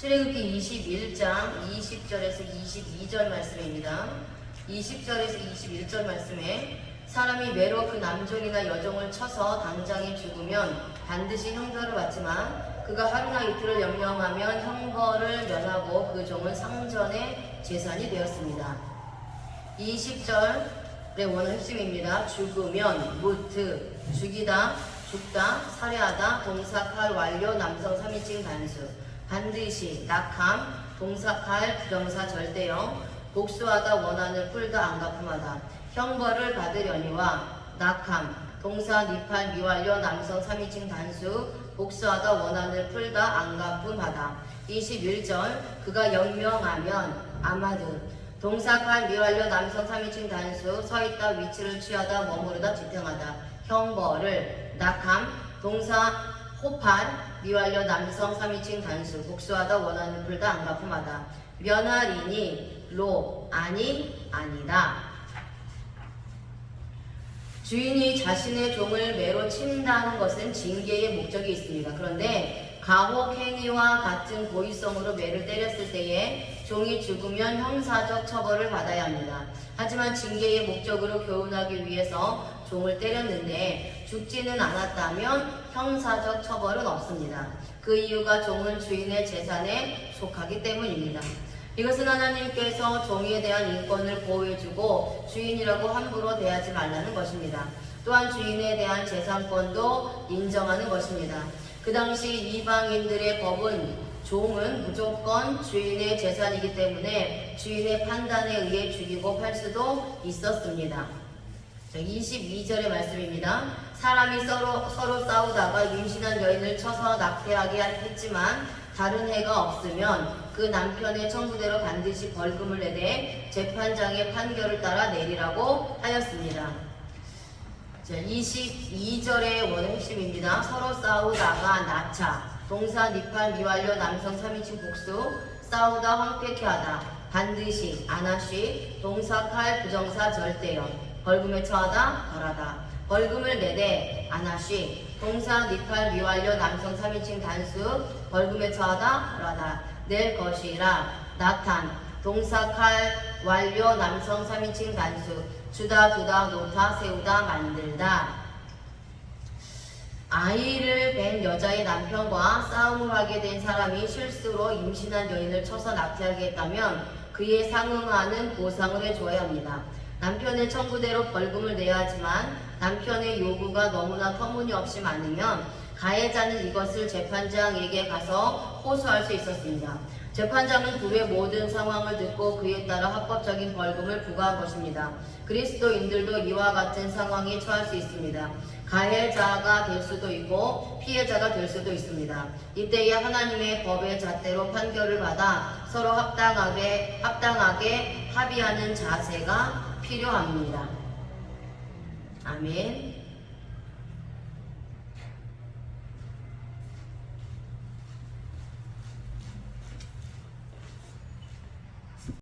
출애굽기 21장 20절에서 22절 말씀입니다. 20절에서 21절 말씀에 사람이 매로 그 남종이나 여종을 쳐서 당장에 죽으면 반드시 형벌을 받지만 그가 하루나 이틀을 연명하면 형벌을 면하고 그 종은 상전의 재산이 되었습니다. 20절의 원어 핵심입니다. 죽으면 무트 죽이다 죽다 살해하다 동사 칼 완료 남성 3인칭 단수 반드시 낙함 동사칼 부정사 절대형 복수하다 원한을 풀다 안갚음하다. 형벌을 받으려니와 낙함 동사 니팔 미완료 남성 3인칭 단수 복수하다 원한을 풀다 안갚음하다. 21절 그가 영명하면 아마드. 동사칼 미완료 남성 3인칭 단수 서있다 위치를 취하다 머무르다 지탱하다. 형벌을 낙함 동사 호판 미완료 남성 3인칭 단수 복수하다 원하는 풀다 안갚음하다 면하리니 로 아니 아니다 주인이 자신의 종을 매로 친다는 것은 징계의 목적이 있습니다. 그런데 가혹 행위와 같은 고의성으로 매를 때렸을 때에 종이 죽으면 형사적 처벌을 받아야 합니다. 하지만 징계의 목적으로 교훈하기 위해서 종을 때렸는데 죽지는 않았다면 형사적 처벌은 없습니다. 그 이유가 종은 주인의 재산에 속하기 때문입니다. 이것은 하나님께서 종에 대한 인권을 보호해주고 주인이라고 함부로 대하지 말라는 것입니다. 또한 주인에 대한 재산권도 인정하는 것입니다. 그 당시 이방인들의 법은 종은 무조건 주인의 재산이기 때문에 주인의 판단에 의해 죽이고 팔 수도 있었습니다. 자, 22절의 말씀입니다. 사람이 서로, 서로 싸우다가 임신한 여인을 쳐서 낙태하게 했지만 다른 해가 없으면 그 남편의 청구대로 반드시 벌금을 내되 재판장의 판결을 따라 내리라고 하였습니다. 자, 22절의 원의 핵심입니다. 서로 싸우다가 나차, 동사 니팔 미완료 남성 3인칭 복수, 싸우다 황폐케 하다, 반드시 안하시, 동사 칼 부정사 절대형, 벌금에 처하다 벌하다, 벌금을 내되 안하시, 동사 니팔 미완료 남성 3인칭 단수, 벌금에 처하다 벌하다, 낼 것이라. 나탄, 동사 칼 완료 남성 3인칭 단수, 주다 두다 놓다 세우다 만들다 아이를 뵌 여자의 남편과 싸움을 하게 된 사람이 실수로 임신한 여인을 쳐서 낙태하게 했다면 그에 상응하는 보상을 해줘야 합니다. 남편의 청구대로 벌금을 내야 하지만 남편의 요구가 너무나 터무니없이 많으면 가해자는 이것을 재판장에게 가서 호소할 수 있었습니다. 재판장은 둘의 모든 상황을 듣고 그에 따라 합법적인 벌금을 부과한 것입니다. 그리스도인들도 이와 같은 상황에 처할 수 있습니다. 가해자가 될 수도 있고 피해자가 될 수도 있습니다. 이때에 하나님의 법의 잣대로 판결을 받아 서로 합당하게 합당하게 합의하는 자세가 필요합니다. 아멘.